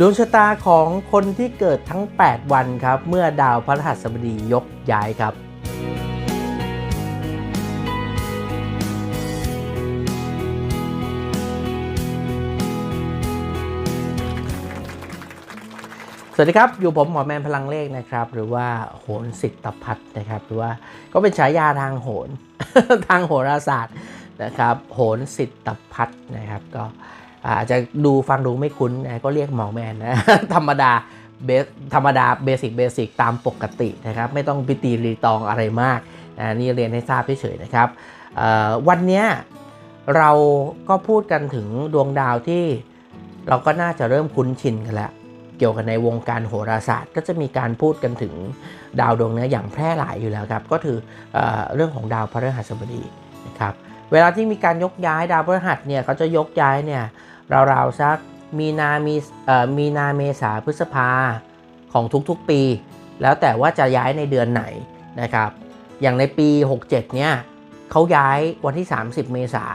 ดวงชะตาของคนที่เกิดทั้ง 8 วันครับ เมื่อดาวพฤหัสบดียกย้ายครับ สวัสดีครับ อยู่ผมหมอแมนพลังเลขนะครับ หรือว่าโหนสิทธพัฒน์นะครับ หรือว่าก็เป็นฉายาทางโหน ทางโหราศาสตร์นะครับ โหนสิทธพัฒน์นะครับก็ อาจจะดูฟังดูไม่คุ้นนะก็เรียกหมอแมนนะธรรมดาเบสธรรมดาเบสิกเบสิกตามปกตินะครับไม่ต้องพิตีรีตองอะไรมากนะนี่เรียนให้ทราบเฉยๆนะครับวันนี้เราก็พูดกันถึงดวงดาวที่เราก็น่าจะเริ่มคุ้นชินกันแล้วเกี่ยวกับในวงการโหราศาสตร์ ก็จะมีการพูดกันถึงดาวดวงนี้อย่างแพร่หลายอยู่แล้วครับ ก็คือเอเรื่องของดาวพฤหัสบดีนะครับเวลาที่มีการยกย้ายดาวพฤหัสเนี่ยเขาจะยกย้ายเนี่ย ราวๆสักมีนามีเอ่อมีนาเมษาพฤษภาของทุกๆปี แล้วแต่ว่าจะย้ายในเดือนไหนนะครับ อย่างในปี 67 เนี่ยเขาย้ายวันที่ 30 เมษา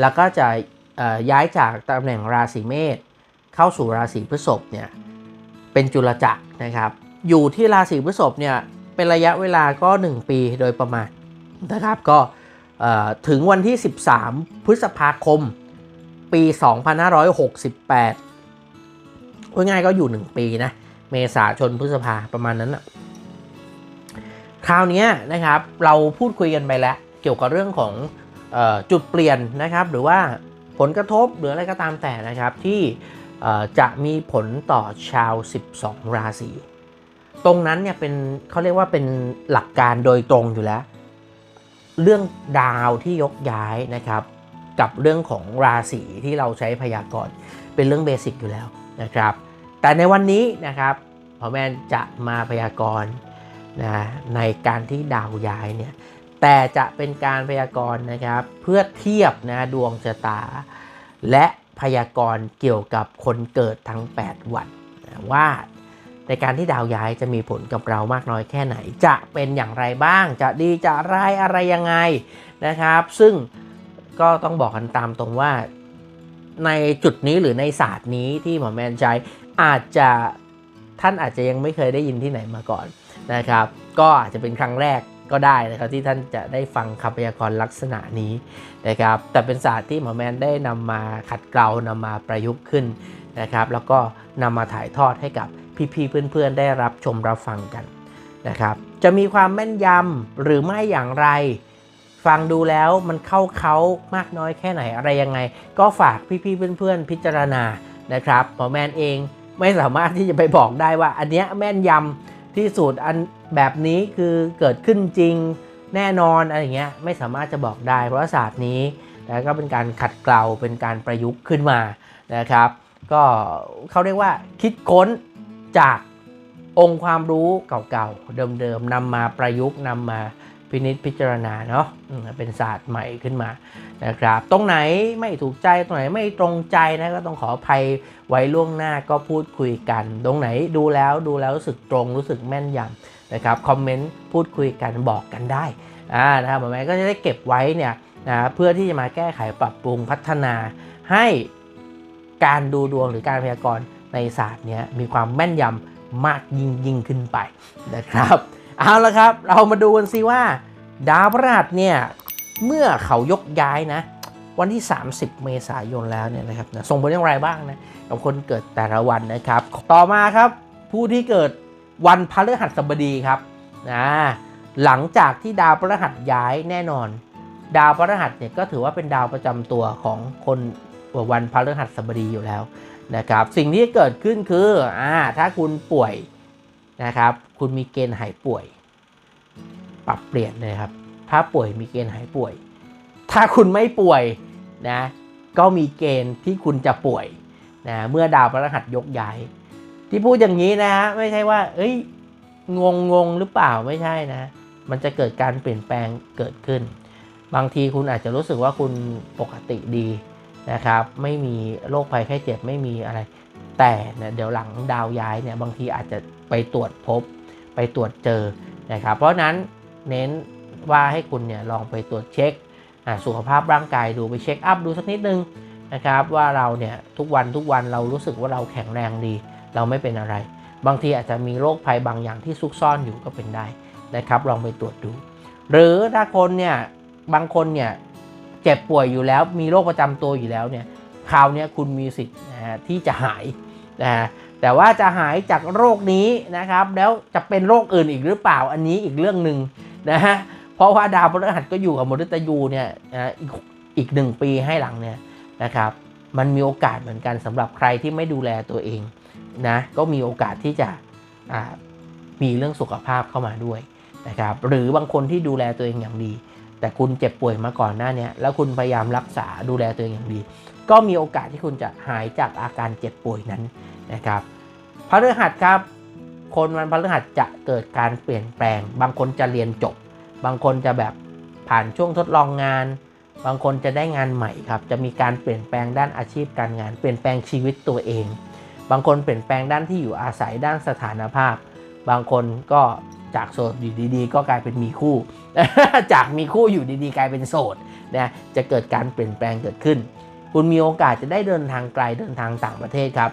แล้วก็จะย้ายจากตำแหน่งราศีเมษเข้าสู่ราศีพฤษภเนี่ยเป็นจุลจักรนะครับ อยู่ที่ราศีพฤษภเนี่ยเป็นระยะเวลาก็ 1 ปีโดยประมาณนะครับก็ถึงวันที่ 13 พฤษภาคม ปี 2568ว่าง่ายก็อยู่ 1 ปีนะ เมษาชนพฤษภาประมาณนั้นนะคราวนี้นะครับเราพูดคุยกันไปแล้ว เกี่ยวกับเรื่องของออจุดเปลี่ยนนะครับ หรือว่าผลกระทบหรืออะไรก็ตามแต่นะครับที่จะมีผลต่อชาว 12 ราศีตรงนั้นเนี่ยเป็นเขาเรียกว่าเป็นหลักการโดยตรงอยู่แล้ว เรื่องดาวที่ยกย้ายนะครับ กับเรื่องของราศีที่เราใช้พยากรณ์เป็นเรื่องเบสิกอยู่แล้วนะครับ แต่ในวันนี้นะครับพ่อแมนจะมาพยากรณ์นะในการที่ดาวย้ายเนี่ยแต่จะเป็นการพยากรณ์นะครับเพื่อเทียบนะดวงชะตา และพยากรณ์เกี่ยวกับคนเกิดทั้ง 8 วันนะว่าในการที่ดาวย้ายจะมีผลกับเรามากน้อยแค่ไหน จะเป็นอย่างไรบ้าง จะดีจะร้ายอะไรยังไงนะครับ ซึ่ง ก็ต้องบอกกันตามตรงว่า ในจุดนี้หรือในศาสตร์นี้ที่หมอแมนใช้อาจจะท่านอาจจะยังไม่เคยได้ยินที่ไหนมาก่อนนะครับ ก็อาจจะเป็นครั้งแรกก็ได้นะครับที่ท่านจะได้ฟังคำพยากรณ์ลักษณะนี้นะครับ แต่เป็นศาสตร์ที่หมอแมนได้นำมาขัดเกลานำมาประยุกต์ขึ้นนะครับ แล้วก็นำมาถ่ายทอดให้กับพี่ๆเพื่อนๆ ได้รับชมรับฟังกันนะครับ จะมีความแม่นยำหรือไม่อย่างไร ฟังดูแล้วมันเข้าเขามากน้อยแค่ไหนอะไรยังไง ก็ฝากพี่ๆเพื่อนๆ พิจารณานะครับหมอแมนเองไม่สามารถที่จะไปบอกได้ว่า อันเนี้ยแม่นยำที่สุดอันแบบนี้คือเกิดขึ้นจริงแน่นอนอะไรเงี้ยไม่สามารถจะบอกได้ เพราะศาสตร์นี้แล้วก็เป็นการขัดเกลาเป็นการประยุกต์ขึ้นมานะครับ ก็เขาเรียกว่าคิดค้นจากองค์ความรู้เก่าๆเดิมๆนำมาประยุกต์นำมา พินิจพิจารณาเนาะเป็นศาสตร์ใหม่ขึ้นมานะครับ ตรงไหนไม่ถูกใจตรงไหนไม่ตรงใจนะก็ต้องขออภัยไว้ล่วงหน้าก็พูดคุยกัน ตรงไหนดูแล้วดูแล้วรู้สึกตรงรู้สึกแม่นยำนะครับคอมเมนต์พูดคุยกันบอกกันได้อ่านะครับหมก็จะได้เก็บไว้เนี่ยนะเพื่อที่จะมาแก้ไขปรับปรุงพัฒนา ให้การดูดวงหรือการพยากรณ์ในศาสตร์เนี้ยมีความแม่นยำมากยิ่งยิ่งขึ้นไปนะครับ เอาละครับ เรามาดูกันซิว่า ดาวพฤหัสเนี่ย เมื่อเขายกย้ายนะ วันที่ 30 เมษายนแล้วเนี่ยนะครับนะส่งผลอย่างไรบ้างนะกับคนเกิดแต่ละวันนะครับ ต่อมาครับ ผู้ที่เกิดวันพฤหัสบดีครับนะหลังจากที่ดาวพฤหัสย้ายแน่นอน ดาวพฤหัสเนี่ยก็ถือว่าเป็นดาวประจำตัวของคนวันพฤหัสบดีอยู่แล้วนะครับ สิ่งที่เกิดขึ้นคืออ่าถ้าคุณป่วยนะครับ คุณมีเกณฑ์หายป่วย ปรับเปลี่ยนเลยครับ ถ้าป่วยมีเกณฑ์หายป่วย ถ้าคุณไม่ป่วยนะก็มีเกณฑ์ที่คุณจะป่วยนะเมื่อดาวพฤหัสยกย้าย ที่พูดอย่างนี้นะฮะไม่ใช่ว่า เอ้ยงงงงหรือเปล่าไม่ใช่นะ มันจะเกิดการเปลี่ยนแปลงเกิดขึ้น บางทีคุณอาจจะรู้สึกว่าคุณปกติดีนะครับ ไม่มีโรคภัยไข้เจ็บไม่มีอะไร แต่เนี่ยเดี๋ยวหลังดาวย้ายเนี่ยบางทีอาจจะไปตรวจพบไปตรวจเจอนะครับ เพราะนั้น เน้นว่าให้คุณเนี่ยลองไปตรวจเช็คสุขภาพร่างกายดูไปเช็คอัพดูสักนิดนึงนะครับว่าเราเนี่ยทุกวันทุกวันเรารู้สึกว่าเราแข็งแรงดี เราไม่เป็นอะไร บางทีอาจจะมีโรคภัยบางอย่างที่ซุกซ่อนอยู่ก็เป็นได้นะครับลองไปตรวจดู หรือถ้าคนเนี่ยบางคนเนี่ยเจ็บป่วยอยู่แล้วมีโรคประจำตัวอยู่แล้วเนี่ยคราวนี้คุณมีสิทธิ์นะฮะที่จะหายนะฮะแต่ว่าจะหายจากโรคนี้นะครับ แล้วจะเป็นโรคอื่นอีกหรือเปล่าอันนี้อีกเรื่องหนึ่ง นะฮะเพราะว่าดาวพฤหัสก็อยู่กับมฤตยูเนี่ยนะอีกหนึ่งปีให้หลังเนี่ยนะครับมันมีโอกาสเหมือนกันสำหรับใครที่ไม่ดูแลตัวเองนะก็มีโอกาสที่จะมีเรื่องสุขภาพเข้ามาด้วยนะครับหรือบางคนที่ดูแลตัวเองอย่างดี แต่คุณเจ็บป่วยมาก่อนหน้านี้แล้วคุณพยายามรักษาดูแลตัวเองอย่างดี ก็มีโอกาสที่คุณจะหายจากอาการเจ็บป่วยนั้นนะครับพฤหัสครับ คนวันพฤหัสจะเกิดการเปลี่ยนแปลง บางคนจะเรียนจบ บางคนจะแบบผ่านช่วงทดลองงาน บางคนจะได้งานใหม่ครับ จะมีการเปลี่ยนแปลงด้านอาชีพการงาน เปลี่ยนแปลงชีวิตตัวเอง บางคนเปลี่ยนแปลงด้านที่อยู่อาศัยด้านสถานภาพ บางคนก็จากโสดอยู่ดีๆ ก็กลายเป็นมีคู่ จากมีคู่อยู่ดีๆ กลายเป็นโสดนะจะเกิดการเปลี่ยนแปลงเกิดขึ้น คุณมีโอกาสจะได้เดินทางไกลเดินทางต่างประเทศครับ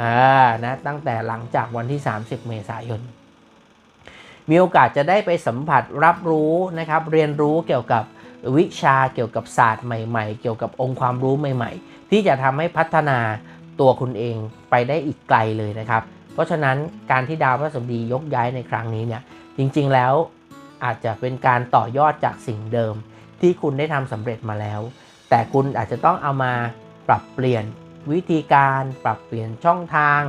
อ่านะตั้งแต่หลังจากวันที่ 30 เมษายน มีโอกาสจะได้ไปสัมผัสรับรู้นะครับ เรียนรู้เกี่ยวกับวิชาเกี่ยวกับศาสตร์ใหม่ ๆ เกี่ยวกับองค์ความรู้ใหม่ ๆ ที่จะทำให้พัฒนาตัวคุณเองไปได้อีกไกลเลยนะครับ เพราะฉะนั้นการที่ดาวพฤหัสบดียกย้ายในครั้งนี้เนี่ยจริงๆแล้วอาจจะเป็นการต่อยอดจากสิ่งเดิม ที่คุณได้ทำสำเร็จมาแล้ว แต่คุณอาจจะต้องเอามาปรับเปลี่ยน วิธีการปรับเปลี่ยนช่องทาง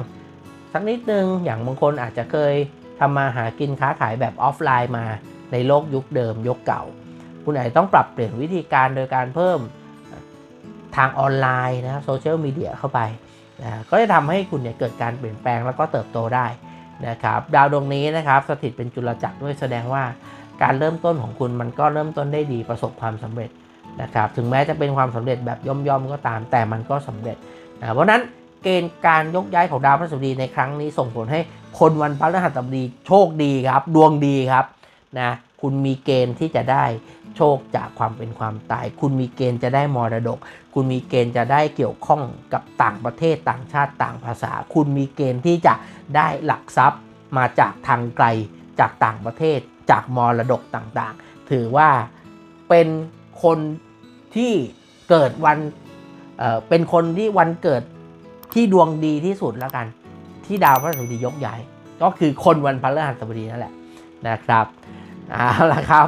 สักนิดนึงอย่างบางคนอาจจะเคยทำมาหากินค้าขายแบบออฟไลน์มาในโลกยุคเดิมยุคเก่า คุณอาจจะต้องปรับเปลี่ยนวิธีการโดยการเพิ่มทางออนไลน์นะโซเชียลมีเดียเข้าไปนะก็จะทำให้คุณเนี่ยเกิดการเปลี่ยนแปลงแล้วก็เติบโตได้นะครับดาวดวงนี้นะครับสถิตเป็นจุลจักรด้วยแสดงว่าการเริ่มต้นของคุณมันก็เริ่มต้นได้ดีประสบความสำเร็จนะครับถึงแม้จะเป็นความสำเร็จแบบย่อมๆก็ตาม แต่มันก็สำเร็จ นะเพราะนั้นเกณฑ์การยกย้ายของดาวพฤหัสบดีในครั้งนี้ส่งผลให้คนวันพฤหัสบดีโชคดีครับ ดวงดีครับนะคุณมีเกณฑ์ที่จะได้โชคจากความเป็นความตาย คุณมีเกณฑ์จะได้มรดก คุณมีเกณฑ์จะได้เกี่ยวข้องกับต่างประเทศต่างชาติต่างภาษา คุณมีเกณฑ์ที่จะได้หลักทรัพย์มาจากทางไกลจากต่างประเทศจากมรดกต่างๆ ถือว่าเป็นคนที่เกิดวัน เอ่อเป็นคนที่วันเกิดที่ดวงดีที่สุดแล้วกัน ที่ดาวพฤหัสบดียกย้ายก็คือคนวันพฤหัสบดีนั่นแหละนะครับเอาละครับ